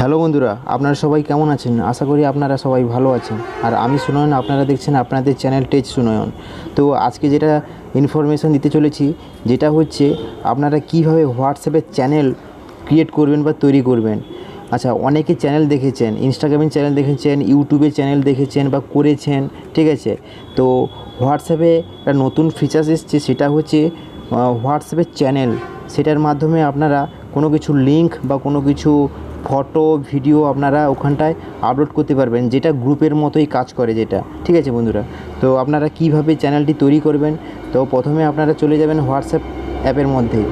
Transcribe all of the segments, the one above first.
Hello বন্ধুরা, আপনারা সবাই কেমন আছেন? আশা করি আপনারা সবাই ভালো আছেন। আর আমি সুনয়ন, আপনারা দেখছেন আপনাদের চ্যানেল টেচ সুনয়ন। তো আজকে যেটা ইনফরমেশন দিতে চলেছি, যেটা হচ্ছে আপনারা কীভাবে হোয়াটসঅ্যাপের চ্যানেল ক্রিয়েট করবেন বা তৈরি করবেন। আচ্ছা অনেকে চ্যানেল দেখেছেন ইনস্টাগ্রামের চ্যানেল দেখেছেন ইউটিউবের চ্যানেল দেখেছেন বা করেছেন, ঠিক আছে? তো হোয়াটসঅ্যাপে একটা নতুন ফিচার্স এসছে, সেটা হচ্ছে হোয়াটসঅ্যাপের চ্যানেল সেটার মাধ্যমে আপনারা কোনো কিছু লিঙ্ক বা কোনো কিছু ফটো, ভিডিও আপনারা ওখানটায় আপলোড করতে পারবেন। যেটা গ্রুপের মতোই কাজ করে যেটা। ঠিক আছে বন্ধুরা? তো আপনারা কীভাবে চ্যানেলটি তৈরি করবেন? তো প্রথমে আপনারা চলে যাবেন হোয়াটসঅ্যাপ অ্যাপের মধ্যে।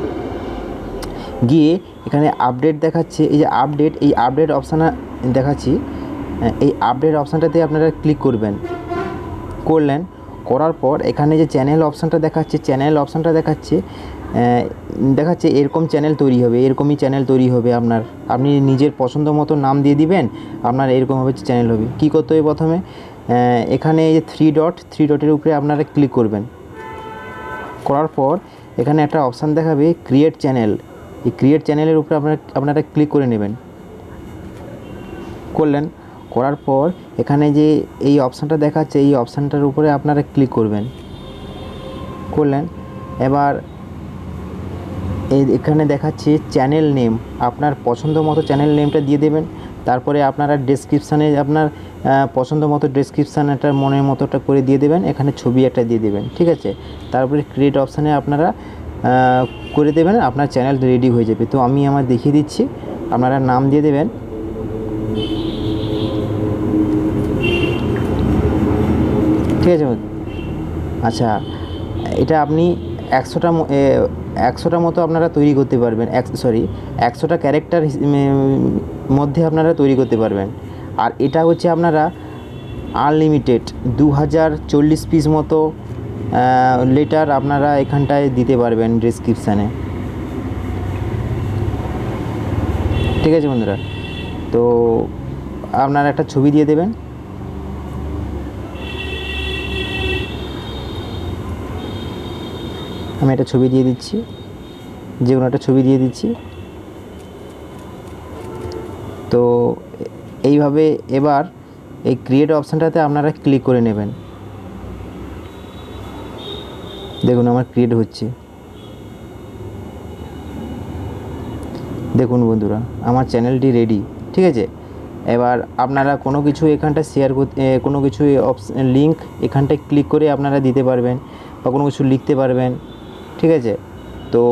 গিয়ে এখানে আপডেট দেখাচ্ছে। এই যে আপডেট এই আপডেট অপশান দেখাচ্ছি। এই আপডেট অপশানটাতে আপনারা ক্লিক করবেন। করলেন। করার পর এখানে যে চ্যানেল অপশানটা দেখাচ্ছে চ্যানেল অপশানটা দেখাচ্ছে। দেখাচ্ছে এরকম চ্যানেল তৈরি হবে, এরকমই চ্যানেল তৈরি হবে আপনার। আপনি নিজের পছন্দ মতো নাম দিয়ে দিবেন, আপনার এরকমভাবে চ্যানেল হবে। কী করতে হবে প্রথমে? এখানে এই যে থ্রি ডট থ্রি ডটের উপরে আপনারা ক্লিক করবেন। করার পর এখানে একটা অপশান দেখাবে ক্রিয়েট চ্যানেল এই ক্রিয়েট চ্যানেলের উপরে আপনারা আপনারা ক্লিক করে নেবেন। করলেন। করার পর এখানে যে এই অপশানটা দেখাচ্ছে, এই অপশানটার উপরে আপনারা ক্লিক করবেন। করলেন। এবার এখানে দেখাচ্ছে চ্যানেল নেম আপনার পছন্দ মতো চ্যানেল নেমটা দিয়ে দেবেন। তারপরে আপনারা ডেসক্রিপশানে আপনার পছন্দ মতো ডেসক্রিপশান একটা মনের মতোটা করে দিয়ে দেবেন। এখানে ছবি একটা দিয়ে দেবেন, ঠিক আছে? তারপরে ক্রিয়েট অপশানে আপনারা করে দেবেন, আপনার চ্যানেল রেডি হয়ে যাবে। তো আমি আমার দেখিয়ে দিচ্ছি, আপনারা নাম দিয়ে দেবেন। ঠিক আছে? আচ্ছা এটা আপনি একশোটা একশোটা মতো আপনারা তৈরি করতে পারবেন, এক সরি একশোটা ক্যারেক্টার মধ্যে আপনারা তৈরি করতে পারবেন। আর এটা হচ্ছে আপনারা আনলিমিটেড দু হাজার চল্লিশ পিস মতো লেটার আপনারা এখানটায় দিতে পারবেন ডিসক্রিপশানে ঠিক আছে বন্ধুরা? তো আপনারা একটা ছবি দিয়ে দেবেন। আমি একটা ছবি দিয়ে দিচ্ছি, যে কোনো একটা ছবি দিয়ে দিচ্ছি। তো এইভাবে এবার এই ক্রিয়েট অপশানটাতে আপনারা ক্লিক করে নেবেন। দেখুন আমার ক্রিয়েট হচ্ছে। দেখুন বন্ধুরা, আমার চ্যানেলটি রেডি ঠিক আছে? এবার আপনারা কোনো কিছু এখানটা শেয়ার করতে কোনো কিছু লিঙ্ক এখানটায় ক্লিক করে আপনারা দিতে পারবেন বা কোনো কিছু লিখতে পারবেন। ঠিক আছে? তো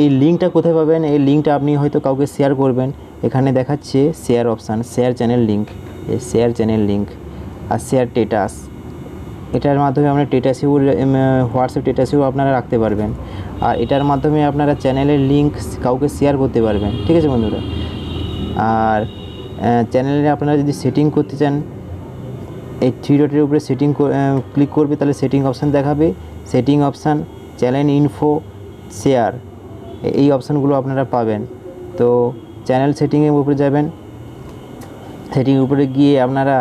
এই লিঙ্কটা কোথায় পাবেন? এই লিঙ্কটা আপনি হয়তো কাউকে শেয়ার করবেন। এখানে দেখাচ্ছে share option share channel link এই শেয়ার চ্যানেল লিঙ্ক আর শেয়ার টেটাস এটার মাধ্যমে আপনার টেটাসেও হোয়াটসঅ্যাপ টেটাসেও আপনারা রাখতে পারবেন। আর এটার মাধ্যমে আপনারা চ্যানেলের লিঙ্ক কাউকে শেয়ার করতে পারবেন। ঠিক আছে বন্ধুরা? আর চ্যানেলে আপনারা যদি সেটিং করতে চান, এই থ্রি ডটের উপরে সেটিং ক্লিক করবে, তাহলে সেটিং অপশান দেখাবে। Setting option channel info share, এই অপশানগুলো আপনারা পাবেন। তো চ্যানেল সেটিংয়ের উপরে যাবেন। সেটিং উপরে গিয়ে আপনারা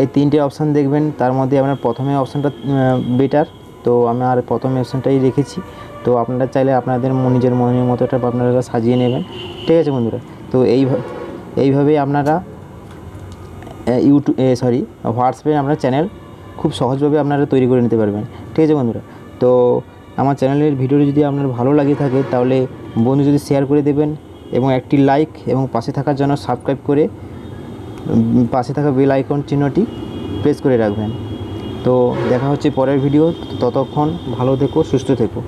এই তিনটে অপশান দেখবেন। তার মধ্যে আপনার প্রথমে অপশানটা বেটার তো আমি আর প্রথম অপশানটাই রেখেছি। তো আপনারা চাইলে আপনাদের নিজের মনের মতো এটা আপনারা সাজিয়ে নেবেন। ঠিক আছে বন্ধুরা? তো এইভাবে এইভাবেই আপনারা ইউটিউব সরি হোয়াটসঅ্যাপে আপনার চ্যানেল খুব সহজভাবে আপনারা তৈরি করে নিতে পারবেন। ঠিক আছে বন্ধুরা? তো আমার চ্যানেলের ভিডিওটি যদি আপনার ভালো লাগে থাকে, তাহলে বন্ধু যদি শেয়ার করে দেবেন এবং একটি লাইক এবং পাশে থাকার জন্য সাবস্ক্রাইব করে পাশে থাকা বেল আইকন চিহ্নটি প্রেস করে রাখবেন। তো দেখা হচ্ছে পরের ভিডিও ততক্ষণ ভালো থেকো, সুস্থ থেকো।